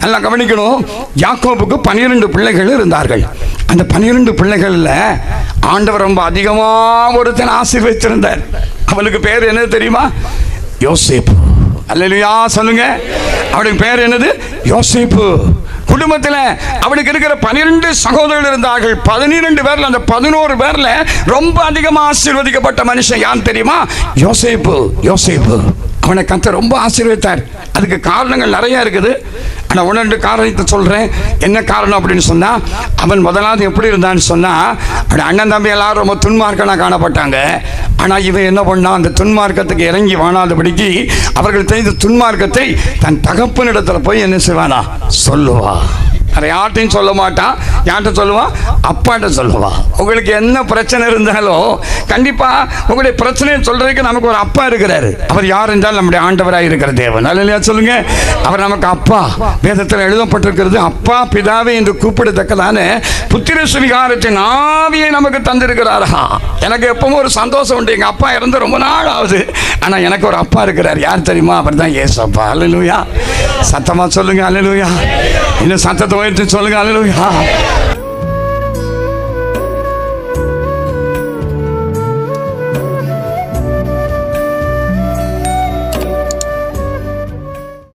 நல்லா கவனிக்கணும். யாக்கோபுக்கு பன்னிரெண்டு பிள்ளைகள் இருந்தார்கள். அந்த பன்னிரெண்டு பிள்ளைகளில் ஆண்டவர் ரொம்ப அதிகமாக ஒருத்தன் ஆசீர்வதித்திருந்தார் அவனுக்கு பேர் என்ன தெரியுமா? யோசேப்பு. அல்லையா சொல்லுங்க. அவனுக்கு பேர் என்னது? யோசிப்பு. குடும்பத்தில் அவனுக்கு இருக்கிற பனிரெண்டு சகோதரர்கள் இருந்தார்கள். பதினிரெண்டு பேர்ல அந்த பதினோரு பேர்ல ரொம்ப அதிகமாக ஆசீர்வதிக்கப்பட்ட மனுஷன் யான் தெரியுமா? யோசிப்பு யோசிப்பு. அவனை கத்த ரொம்ப ஆசீர்வதித்தார். அதுக்கு காரணங்கள் நிறைய இருக்குது. ஆனால் ஒன்று ரெண்டு காரணத்தை சொல்கிறேன் என்ன காரணம் அப்படின்னு சொன்னால் அவன் முதலாவது எப்படி இருந்தான்னு சொன்னால் அவன் அண்ணன் தம்பி எல்லாரும் ரொம்ப துன்மார்க்கனாக காணப்பட்டாங்க. ஆனால் இவன் என்ன பண்ணான்? அந்த துன்மார்க்கத்துக்கு இறங்கி வாணாதபடிக்கு அவர்கள் தெரிந்த துன்மார்க்கத்தை தன் தகப்பனிடத்தில் போய் என்ன செய்வானா? சொல்லுவா. அதை யார்ட்டையும் சொல்ல மாட்டான். யார்கிட்ட சொல்லுவான் அப்பாட்ட சொல்லுவான் உங்களுக்கு என்ன பிரச்சனை இருந்தாலும் கண்டிப்பாக உங்களுடைய பிரச்சனையை சொல்கிறதுக்கு நமக்கு ஒரு அப்பா இருக்கிறாரு. அவர் யார் என்றால் நம்முடைய ஆண்டவராக இருக்கிற தேவன். இல்லையா சொல்லுங்க. அவர் நமக்கு அப்பா. வேதத்தில் எழுதப்பட்டிருக்கிறது அப்பா பிதாவே என்று கூப்பிடத்தக்கதான புத்திர சுவிகாரத்தின் ஆவியை நமக்கு தந்திருக்கிறாரா? எனக்கு எப்பவும் ஒரு சந்தோஷம் உண்டு. எங்கள் அப்பா இறந்து ரொம்ப நாள் ஆகுது. ஆனால் எனக்கு ஒரு அப்பா இருக்கிறார். யார் தெரியுமா? அவர் தான் ஏசப்பா அல்லையா சத்தமாக சொல்லுங்க. அல்லையா இந்த சத்தத்தை உயர்த்தி சொல்லுங்க அலுவயா